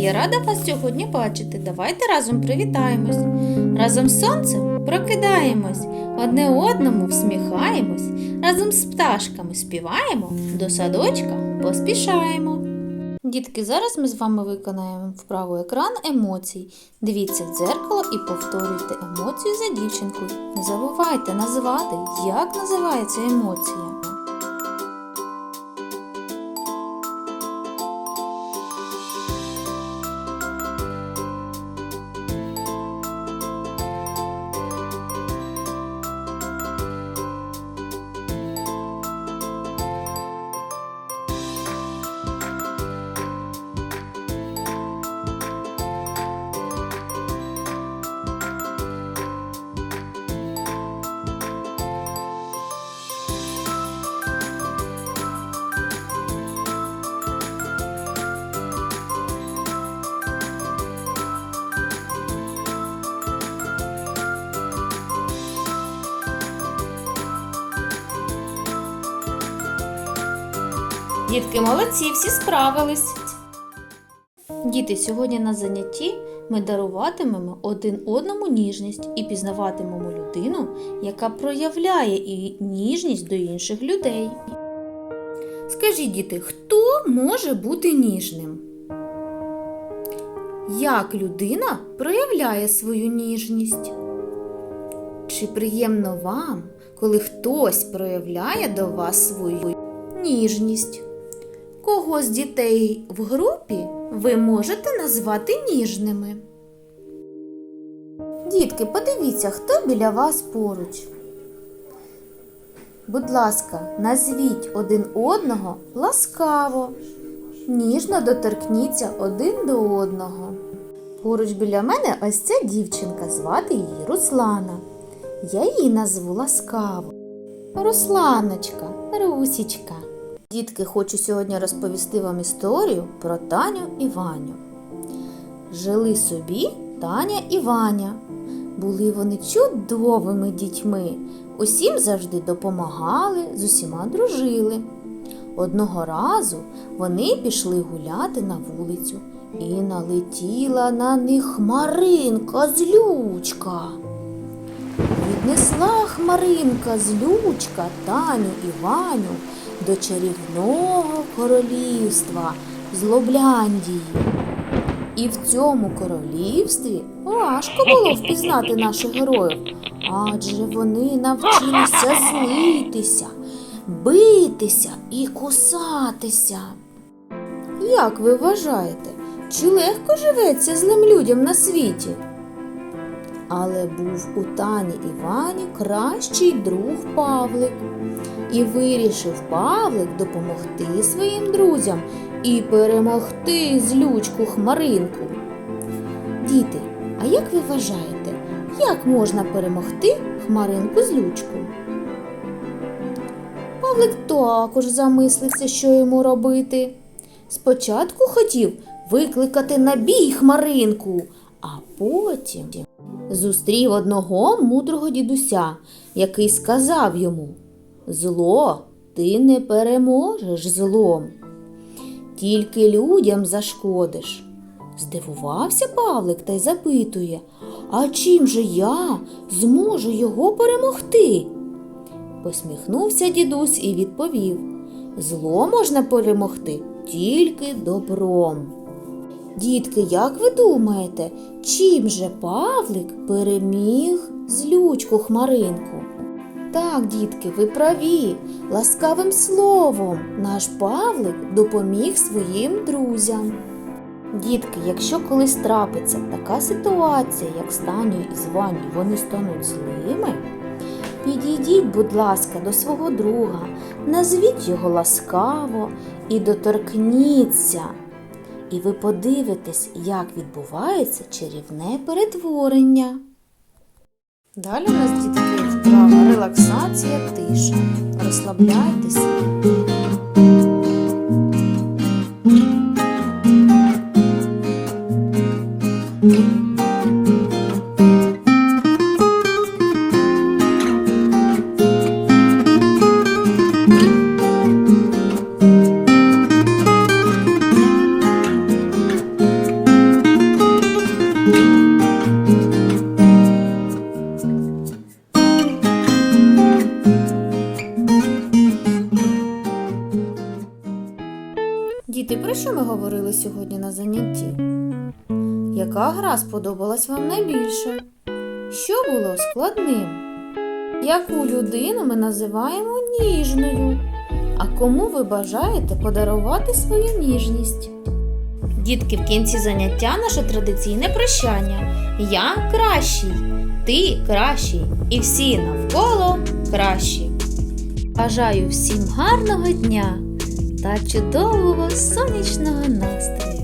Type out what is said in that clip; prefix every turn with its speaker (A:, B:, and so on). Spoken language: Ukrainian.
A: я рада вас сьогодні бачити. Давайте разом привітаємось. Разом з сонцем прокидаємось, одне одному всміхаємось, разом з пташками співаємо, до садочка поспішаємо. Дітки, зараз ми з вами виконаємо вправу екран емоцій. Дивіться в дзеркало і повторюйте емоцію за дівчинкою. Не забувайте назвати, як називається емоція. Дітки молодці, всі справились. Діти, сьогодні на занятті ми даруватимемо один одному ніжність і пізнаватимемо людину, яка проявляє і ніжність до інших людей. Скажіть, діти, хто може бути ніжним? Як людина проявляє свою ніжність? Чи приємно вам, коли хтось проявляє до вас свою ніжність? Кого з дітей в групі ви можете назвати ніжними? Дітки, подивіться, хто біля вас поруч. Будь ласка, назвіть один одного ласкаво, ніжно доторкніться один до одного. Поруч біля мене ось ця дівчинка, звати її Руслана. Я її назву ласкаво. Русланочка, Русічка. Дітки, хочу сьогодні розповісти вам історію про Таню і Ваню. Жили собі Таня і Ваня. Були вони чудовими дітьми, усім завжди допомагали, з усіма дружили. Одного разу вони пішли гуляти на вулицю, і налетіла на них хмаринка злючка. Віднесла хмаринка злючка Таню і Ваню до чарівного королівства Злобляндії. І в цьому королівстві важко було впізнати наших героїв, адже вони навчилися злитися, битися і кусатися. Як ви вважаєте, чи легко живеться злим людям на світі? Але був у Тані і Вані кращий друг Павлик. І вирішив Павлик допомогти своїм друзям і перемогти злючку хмаринку. Діти, а як ви вважаєте, як можна перемогти хмаринку злючку? Павлик також замислився, що йому робити. Спочатку хотів викликати на бій хмаринку, а потім зустрів одного мудрого дідуся, який сказав йому Зло, ти не переможеш злом, тільки людям зашкодиш. Здивувався Павлик та й запитує, а чим же я зможу його перемогти? Посміхнувся дідусь і відповів Зло можна перемогти тільки добром. Дітки, як ви думаєте, чим же Павлик переміг злючку хмаринку? Так, дітки, ви праві. Ласкавим словом наш Павлик допоміг своїм друзям. Дітки, якщо колись трапиться така ситуація, як з Танею і з вони стануть злими, підійдіть, будь ласка, до свого друга, назвіть його ласкаво і доторкніться. І ви подивитесь, як відбувається чарівне перетворення. Далі у нас діти вправа релаксація, тиша. Розслабляйтеся. thank you що ми говорили сьогодні на занятті? Яка гра сподобалась вам найбільше? Що було складним? Яку людину ми називаємо ніжною? А кому ви бажаєте подарувати свою ніжність? Дітки, в кінці заняття наше традиційне прощання. Я кращий, ти кращий, і всі навколо кращі. Бажаю всім гарного дня та чудового сонячного настрою!